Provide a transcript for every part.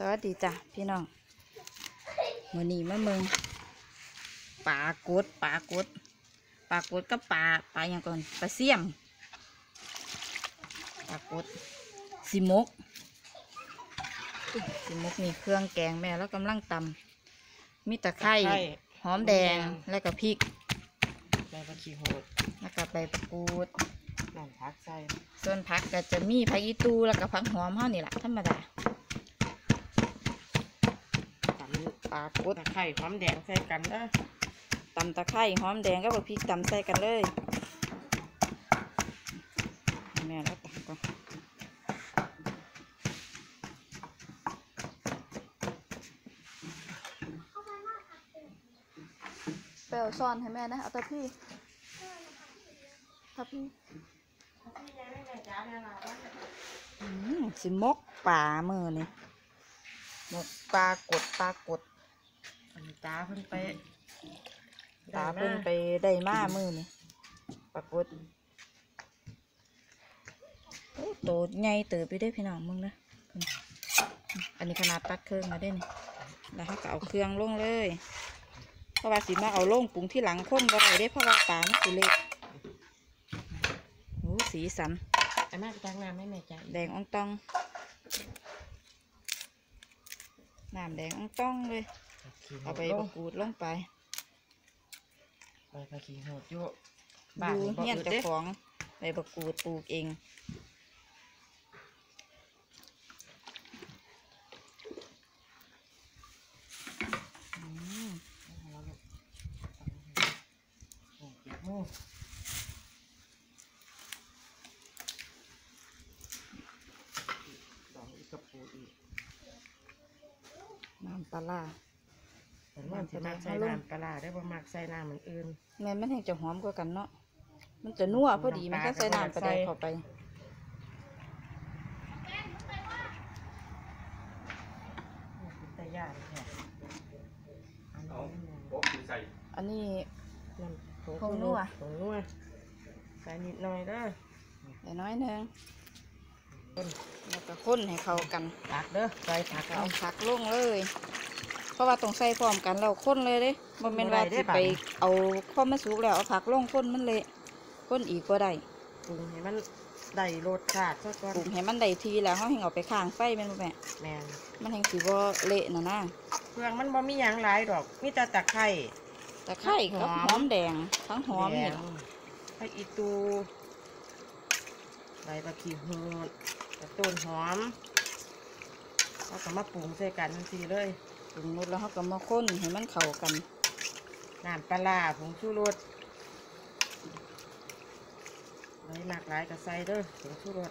สวัสดีจ้ะพี่น้องมือนี้มาเมืองปลากดปลากดปลากดกับปลาปลาอย่างก่อนปลาเสี่ยมปลากดสิมกอุ๊ยสิมกนี่เครื่องแกงแม่แล้วกำลังตำมีตะไคร้ตะไคร้ หอมแดงแล้วก็พริก ใบผักชีโหดแล้วก็ใบประกูดน้ำผักใส่ส่วนผักก็จะมีผักอีตูแล้วก็ผักหอมเท่านี่แหละธรรมดา ตำ ปลากดตะไคร้หอมแดงใส่กันเด้อตำตะไคร้หอมแดงก็พริกตำใส่กันเลย แม่แล้วตำก่อนเปลซ่อนให้แม่นะเอาตะพี่ตะพี่อืมสิมกป่ามือนี่มกปลากดปลากดอันนี้ ตาเพิ่นไปตาเพิ่นไปได้มามือนี่ปรากฏโอ้โตใหญ่เติบไปได้อพี่น้องมึงนะเพิ่นอันนี้ขนาดตัดเครื่องมาได้นี่แล้วเขาก็เอาเครื่องลงเลย เพราะว่าสิมาเอาลงปรุงที่หลังคนก็ได้เด้เพราะว่าปลามันสิเล็กโอ้สีสันไอ้แม่ไปตักน้ำให้แม่จ้ะแดงอ่องตองน้ำแดงอ่องตองเลย เอาไปลบงกูดลงไปใบผักชีโหดอยู่อบ้านยู่นี่บ่เฮียนอึดเจ้าเด้ของใบบักกูดปลูกเองอืมโอ้เปียกมือดอกอีกกระปูอีกน้ำปลาร้าแต่ มันสิมักใส่น้ำปลาร้าได้บ่มักใส่น้ำมันอื่น แม่มันแห้งจะหอมกว่ากันเนาะ มันจะนัวพอดีมันก็ใส่น้ำปลาแดกเข้าไป แต่ย่างแท้อันนี้ผมกินใส่อันนี้ น้ำผงนัว ผงนัวใส่นิดหน่อยเด้อใส่น้อยหนึงคนแล้วก็คนให้เข้ากันผักเด้อใส่ผักก็เอาเอาผักลงเลย เพราะว่าต้องใส่พร้อมกันแล้วคนเลยเด้บ่แม่นว่าสิไปเอาข้อมันสุกแล้วเอาผักลงคนมันเละคนอีกก็ได้ปรุงให้มันได้รสชาติซะก่อนปรุงให้มันได้ทีแล้วเฮาให้เอาไปข้างไฟแม่นบ่แม่แม่นมันแห้งสิบ่เละน่ะนะเครื่องมันบ่มีหยังหลายดอกมีแต่ตะไคร้ตะไคร้กับหอมหอมแดงทั้งหอมแดนี่งล่ะไอ้อีตูใบผักชีโหดกระต้นหอมแล้วก็มาปรุงใส่กันทีเลย ปรุงรสแล้วเฮาก็มาคนให้มันเข้ากัน น้ำปลาร้าผงชูรสไว้หลากหลายก็ใส่เด้อผงชูรส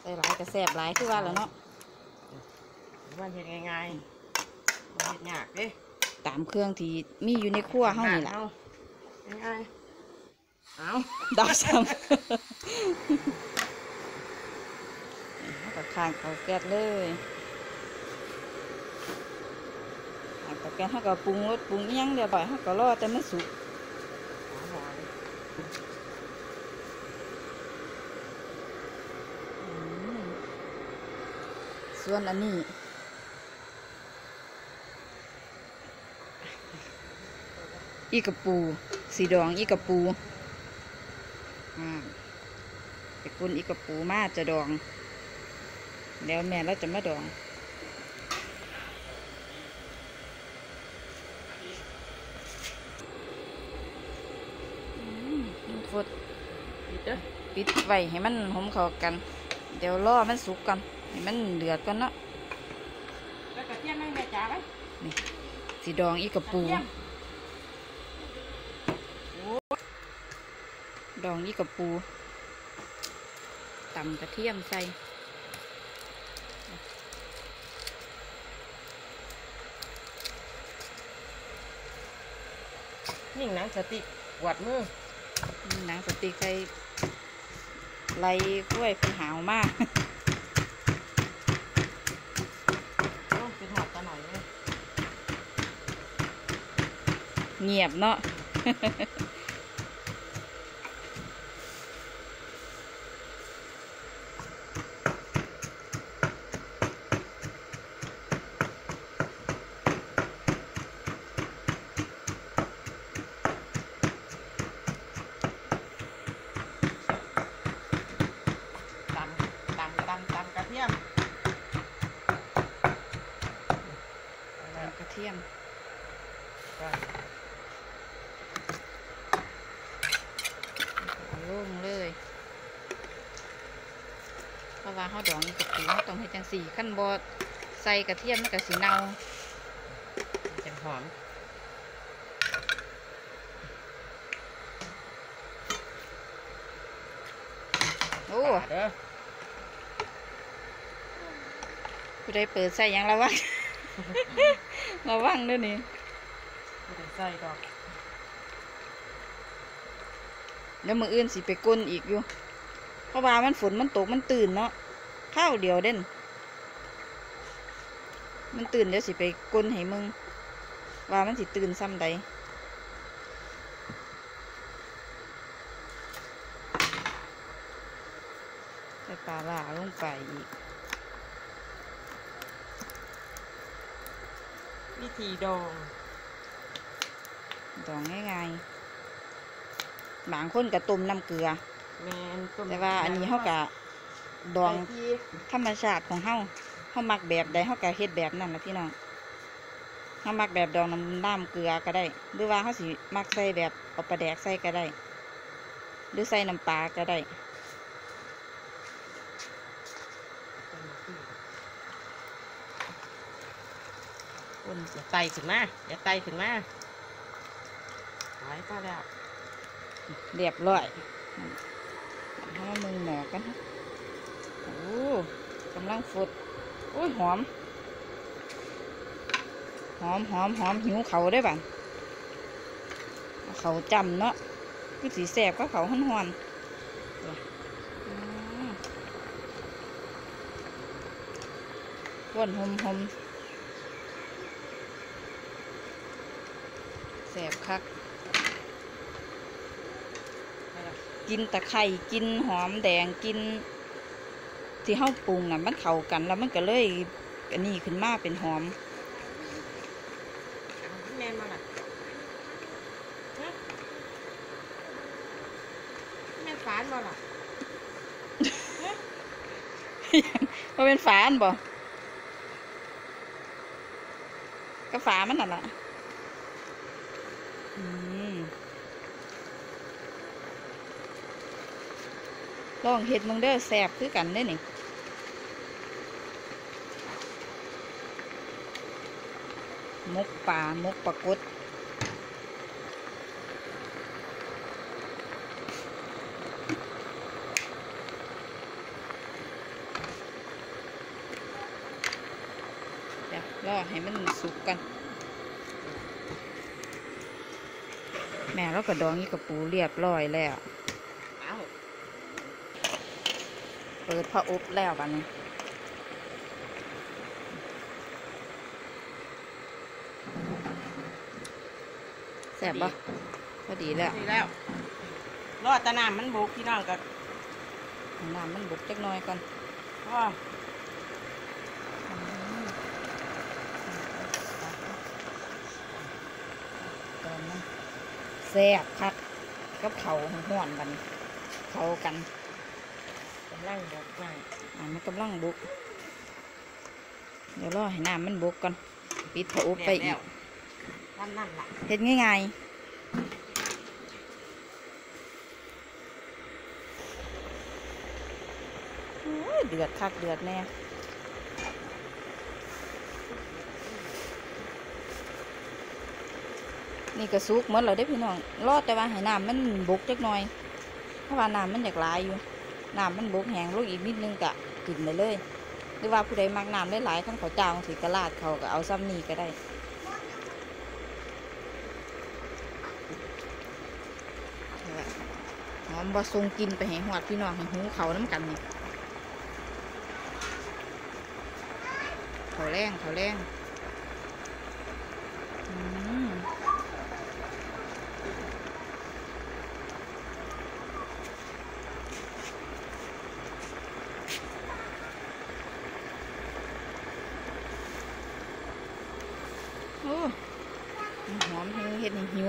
ใส่หลายก็แซ่บหลายคือว่าแล้วเนาะมันเฮ็ดง่ายๆมันเฮ็ดยากเด้ตามเครื่องที่มีอยู่ในครัวเฮานี่ล่ะเอาง่ายๆเอาดาวซ้ำเฮาก็ข้างเข้าแก๊สเลย ข้างเข้าแก๊สเฮาก็ปรุงรสปรุงยังเรียบร้อยเฮาก็รอแต่ไมันสุกส่วนอันนี้อีกระปู สีดองอีกระปูอ่าไปกุนอีกระปูมาจะดอง แล้วแม่เราจะมาดองอืมมัน ฟดปิดเด้อปิดไว้ให้มันหอมเข้ากัน เดี๋ยวรอมันสุกกันให้มันเดือดก่อนเนาะแล้วกระเทียมให้แม่จ๋าไว้นี่สีดองอีกระปูกระเทียมดองอีกระปูตำกระเทียมใส่นิ่งหนังสติกกวาดมือ หนังสติกใครไรกล้วยเป็นหาวมากโอ้เป็นหอดตาหน่อยเลยเงียบเนาะ เทียมก่อนเอาลงเลยเพราะว่าเขาดองนี่กับปูเราต้องให้จังสี่ขั้นบอใส่กระเทียมมันก็สีเนาจังหอมโอ้เด้อผู้ใดเปิดใส่หยังระวัง ระวังเด้วยนี่ไม่ได้ใส่ดอกแล้วมืออื่นสิไปก้นอีกอยู่ เพราะว่ามันฝนมันตกมันตื่นเนาะข้าวเดียวเด่น มันตื่นเดี๋ยวสิไปก้นให้มึง ว่ามันสิตื่นซ้ำใดใส่ปลาล่าลงไปอีก วิธีดอง ดองง่ายๆบางคนก็ต้มน้ำเกลือ แมนต้มแต่ว่าอันนี้เขากะดองใส่ที่ธรรมชาติของเฮาเฮามักแบบใดเฮาก็เฮ็ดแบบนั้นล่ะพี่น้องเฮามักแบบดองน้ำน้ำเกลือก็ได้ หรือว่าเฮาสิมักใส่แบบเอาปลาแดกใส่ก็ได้ หรือใส่น้ำปลาก็ได้ คนอย่าไตขึ้นมาอย่าไตขึ้นมาไว้ก็แล้วเรียบร้อยเฮามามึงหมอกันฮะโอ้กำลังฟดโอ้ยหอม หอมหอมหอมหิวเขาได้ป่ะเอาเขาจำเนาะคือสีแสบก็เขาห้อนหอนๆว่ะอืมว่นหอมหอม แสบคักไปแล้วกินตะไคร่กินหอมแดงกิน ที่เฮาปรุงน่ะมันเข้ากันแล้วมันก็เลยอันนี้ขึ้นมาเป็นหอมแมนมาล่ะฮะแมนฝานมาล่ะมันเป็นฝาอันบ่ก็ฝามันน่ะล่ะอืม ลองเห็ดมึงเด้อแสบคือกันเด้นี่มกป่ามกปลากดเดี๋ยวรอให้มันสุกกัน แม่เราก็ดองนี่กับปูเรียบร้อยแล้วเอ้าเปิดพระอบแล้วบัดนี้แสบปะพอดีแล้วดีแล้วรอดแตะน้ำมันบุกพี่น้องกับน้ำมันบุกจักหน่อยก่อนพ่ออืมตอนนั้น แซ่บคักกับเขาวห่อนๆกันเขากันกำลังบุกมาอ่ามันกำลังบุก เดี๋ยวรอให้น้ำมันบุกก่อนปิดพระอบไปอีกนั่นนั่นล่ะเฮ็ดง่ายๆโอ้ยเดือดคักเดือดแน่ นี่ก็สุกหมดแล้วเด้พี่น้องรอดแต่ว่าให้น้ำมันบกจักหน่อย เพราะว่าน้ำมันอยากลายอยู่น้ำมันบกแห้งลงอีกนิดนึงกะกินได้เลย หรือว่าผู้ใดมักน้ำหลายขั้นเขาจ้าสีกระลาดเขาก็เอาซ้ำนี่ก็ได้หอมบะทรงกินไปให้หอดพี่น้องให้หูเขาน้ำกันนี่เขาแรงเขาแรงอืม หอมให้เห็ดให้หิว